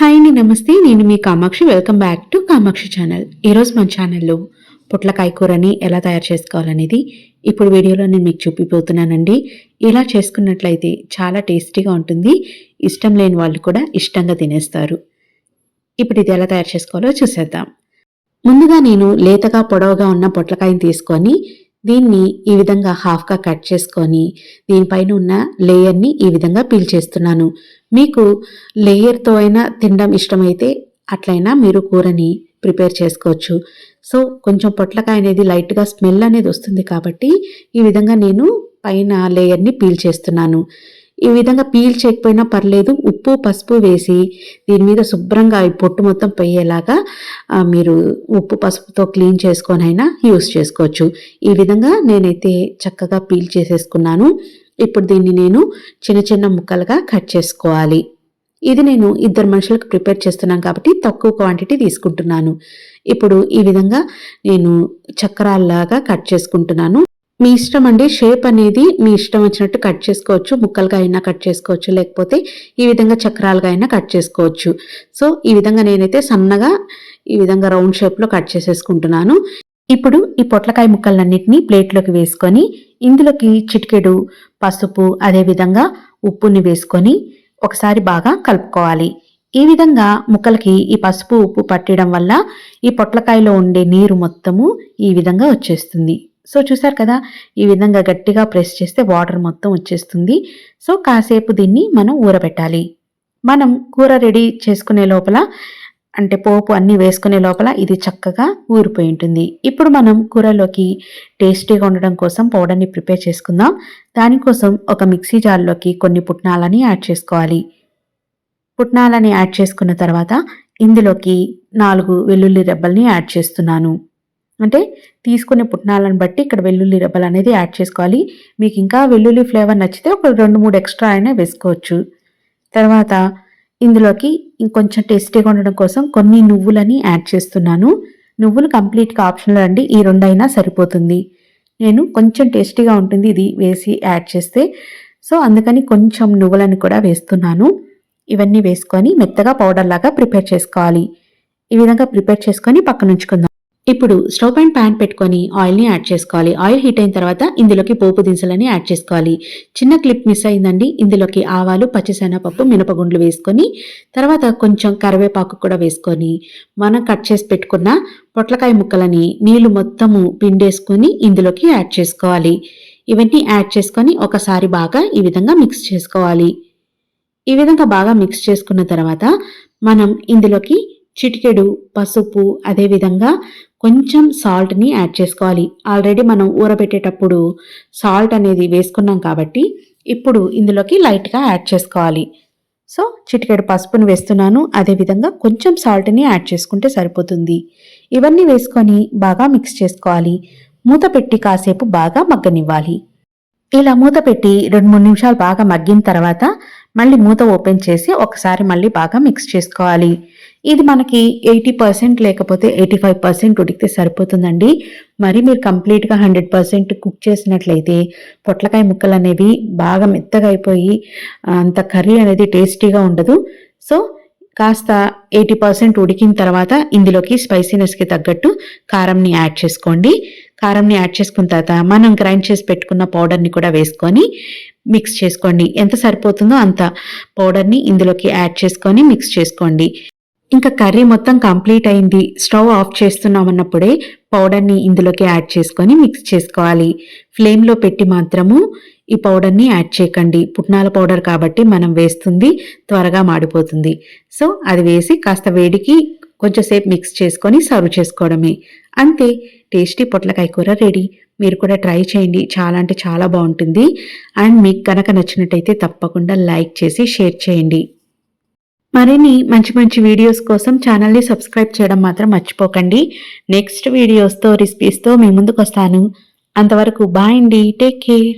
Hi అండి నమస్తే. నేను మీ Kamakshi. Welcome back to Kamakshi channel ఈరోజు మన ఛానల్లో పొట్లకాయ కూరని ఎలా తయారు చేసుకోవాలనేది ఇప్పుడు వీడియోలో నేను మీకు చూపిపోతున్నానండి. ఇలా చేసుకున్నట్లయితే చాలా టేస్టీగా ఉంటుంది. ఇష్టం లేని వాళ్ళు కూడా ఇష్టంగా తినేస్తారు. ఇప్పుడు ఇది ఎలా తయారు చేసుకోవాలో చూసేద్దాం. ముందుగా నేను లేతగా పొడవుగా ఉన్న పొట్లకాయని తీసుకొని దీన్ని ఈ విధంగా హాఫ్గా కట్ చేసుకొని దీనిపైన ఉన్న లేయర్ని ఈ విధంగా పీల్ చేస్తున్నాను. మీకు లేయర్తో అయినా తినడం ఇష్టమైతే అట్లయినా మీరు కూరని ప్రిపేర్ చేసుకోవచ్చు. సో కొంచెం పొట్లకాయ అనేది లైట్గా స్మెల్ అనేది వస్తుంది కాబట్టి ఈ విధంగా నేను పైన లేయర్ని పీల్ చేస్తున్నాను. ఈ విధంగా పీల్ చేయకపోయినా పర్లేదు ఉప్పు పసుపు వేసి దీని మీద శుభ్రంగా ఈ పొట్టు మొత్తం పోయేలాగా మీరు ఉప్పు పసుపుతో క్లీన్ చేసుకొని అయినా యూస్ చేసుకోవచ్చు. ఈ విధంగా నేనైతే చక్కగా పీల్ చేసేసుకున్నాను. ఇప్పుడు దీన్ని నేను చిన్న చిన్న ముక్కలుగా కట్ చేసుకోవాలి. ఇది నేను ఇద్దరు మనుషులకు ప్రిపేర్ చేస్తున్నాను కాబట్టి తక్కువ క్వాంటిటీ తీసుకుంటున్నాను. ఇప్పుడు ఈ విధంగా నేను చక్రాల్లాగా కట్ చేసుకుంటున్నాను. మీ ఇష్టం అండి. షేప్ అనేది మీ ఇష్టం వచ్చినట్టు కట్ చేసుకోవచ్చు. ముక్కలుగా అయినా కట్ చేసుకోవచ్చు. లేకపోతే ఈ విధంగా చక్రాలుగా అయినా కట్ చేసుకోవచ్చు. సో ఈ విధంగా నేనైతే సన్నగా ఈ విధంగా రౌండ్ షేప్లో కట్ చేసేసుకుంటున్నాను. ఇప్పుడు ఈ పొట్లకాయ ముక్కలన్నింటినీ ప్లేట్లోకి వేసుకొని ఇందులోకి చిటికెడు పసుపు అదేవిధంగా ఉప్పుని వేసుకొని ఒకసారి బాగా కలుపుకోవాలి. ఈ విధంగా ముక్కలకి ఈ పసుపు ఉప్పు పట్టడం వల్ల ఈ పొట్లకాయలో ఉండే నీరు మొత్తము ఈ విధంగా వచ్చేస్తుంది. సో చూసారు కదా ఈ విధంగా గట్టిగా ప్రెస్ చేస్తే వాటర్ మొత్తం వచ్చేస్తుంది. సో కాసేపు దీన్ని మనం ఊరబెట్టాలి. మనం కూర రెడీ చేసుకునే లోపల అంటే పోపు అన్నీ వేసుకునే లోపల ఇది చక్కగా ఊరిపోయి ఉంటుంది. ఇప్పుడు మనం కూరలోకి టేస్టీగా ఉండడం కోసం పౌడర్ని ప్రిపేర్ చేసుకుందాం. దానికోసం ఒక మిక్సీ జార్లోకి కొన్ని పుట్నాలని యాడ్ చేసుకోవాలి. పుట్నాలని యాడ్ చేసుకున్న తర్వాత ఇందులోకి నాలుగు వెల్లుల్లి రెబ్బల్ని యాడ్ చేస్తున్నాను. అంటే తీసుకునే పుట్నాలను బట్టి ఇక్కడ వెల్లుల్లి రెబ్బలు అనేది యాడ్ చేసుకోవాలి. మీకు ఇంకా వెల్లుల్లి ఫ్లేవర్ నచ్చితే ఒక రెండు మూడు ఎక్స్ట్రా అయినా వేసుకోవచ్చు. తర్వాత ఇందులోకి ఇంకొంచెం టేస్టీగా ఉండడం కోసం కొన్ని నువ్వులని యాడ్ చేస్తున్నాను. నువ్వులు కంప్లీట్గా ఆప్షనల్ అండి ఈ రెండైనా సరిపోతుంది. నేను కొంచెం టేస్టీగా ఉంటుంది ఇది వేసి యాడ్ చేస్తే. సో అందుకని కొంచెం నువ్వులని కూడా వేస్తున్నాను. ఇవన్నీ వేసుకొని మెత్తగా పౌడర్ లాగా ప్రిపేర్ చేసుకోవాలి. ఈ విధంగా ప్రిపేర్ చేసుకొని పక్కన ఉంచుకుందాం ఇప్పుడు స్టవ్ పైన ప్యాన్ పెట్టుకొని ఆయిల్ని యాడ్ చేసుకోవాలి. ఆయిల్ హీట్ అయిన తర్వాత ఇందులోకి పోపు దినుసులని యాడ్ చేసుకోవాలి. చిన్న క్లిప్ మిస్ అయిందండి. ఇందులోకి ఆవాలు పచ్చిశనగపప్పు మినపగుండ్లు వేసుకొని తర్వాత కొంచెం కరివేపాకు కూడా వేసుకొని మనం కట్ చేసి పెట్టుకున్న పొట్లకాయ ముక్కలని నీళ్ళు మొత్తము పిండేసుకొని ఇందులోకి యాడ్ చేసుకోవాలి. ఇవన్నీ యాడ్ చేసుకొని ఒకసారి బాగా ఈ విధంగా మిక్స్ చేసుకోవాలి. ఈ విధంగా బాగా మిక్స్ చేసుకున్న తర్వాత మనం ఇందులోకి చిటికెడు పసుపు అదేవిధంగా కొంచెం సాల్ట్ని యాడ్ చేసుకోవాలి. ఆల్రెడీ మనం ఊరబెట్టేటప్పుడు సాల్ట్ అనేది వేసుకున్నాం కాబట్టి ఇప్పుడు ఇందులోకి లైట్గా యాడ్ చేసుకోవాలి. సో చిటికెడు పసుపును వేస్తున్నాను. అదేవిధంగా కొంచెం సాల్ట్ని యాడ్ చేసుకుంటే సరిపోతుంది. ఇవన్నీ వేసుకొని బాగా మిక్స్ చేసుకోవాలి. మూత పెట్టి కాసేపు బాగా మగ్గనివ్వాలి. ఇలా మూత పెట్టి రెండు మూడు నిమిషాలు బాగా మగ్గిన తర్వాత మళ్ళీ మూత ఓపెన్ చేసి ఒకసారి మళ్ళీ బాగా మిక్స్ చేసుకోవాలి. ఇది మనకి ఎయిటీ పర్సెంట్ లేకపోతే ఎయిటీ ఫైవ్ పర్సెంట్ ఉడికితే సరిపోతుందండి. మరి మీరు కంప్లీట్గా హండ్రెడ్ పర్సెంట్ కుక్ చేసినట్లయితే పొట్లకాయ ముక్కలు అనేవి బాగా మెత్తగా అయిపోయి అంత కర్రీ అనేది టేస్టీగా ఉండదు. సో కాస్త ఎయిటీ పర్సెంట్ ఉడికిన తర్వాత ఇందులోకి స్పైసీనెస్కి తగ్గట్టు కారంని యాడ్ చేసుకోండి. కారంని యాడ్ చేసుకున్న తర్వాత మనం గ్రైండ్ చేసి పెట్టుకున్న పౌడర్ని కూడా వేసుకొని మిక్స్ చేసుకోండి. ఎంత సరిపోతుందో అంత పౌడర్ని ఇందులోకి యాడ్ చేసుకొని మిక్స్ చేసుకోండి. ఇంకా కర్రీ మొత్తం కంప్లీట్ అయింది. స్టవ్ ఆఫ్ చేస్తున్నామన్నప్పుడే పౌడర్ని ఇందులోకి యాడ్ చేసుకొని మిక్స్ చేసుకోవాలి. ఫ్లేమ్లో పెట్టి మాత్రము ఈ పౌడర్ని యాడ్ చేయకండి. పుట్నాల పౌడర్ కాబట్టి మనం వేస్తుంది త్వరగా మాడిపోతుంది. సో అది వేసి కాస్త వేడికి కొంచెంసేపు మిక్స్ చేసుకొని సర్వ్ చేసుకోవడమే. అంతే టేస్టీ పొట్లకాయ కూర రెడీ మీరు కూడా ట్రై చేయండి. చాలా అంటే చాలా బాగుంటుంది. అండ్ మీకు కనుక నచ్చినట్టయితే తప్పకుండా లైక్ చేసి షేర్ చేయండి. మరిన్ని మంచి మంచి వీడియోస్ కోసం ఛానల్ని సబ్స్క్రైబ్ చేయడం మాత్రం మర్చిపోకండి. నెక్స్ట్ వీడియోస్తో రెసిపీస్తో మీ ముందుకు వస్తాను అంతవరకు బాయ్ అండి. Take care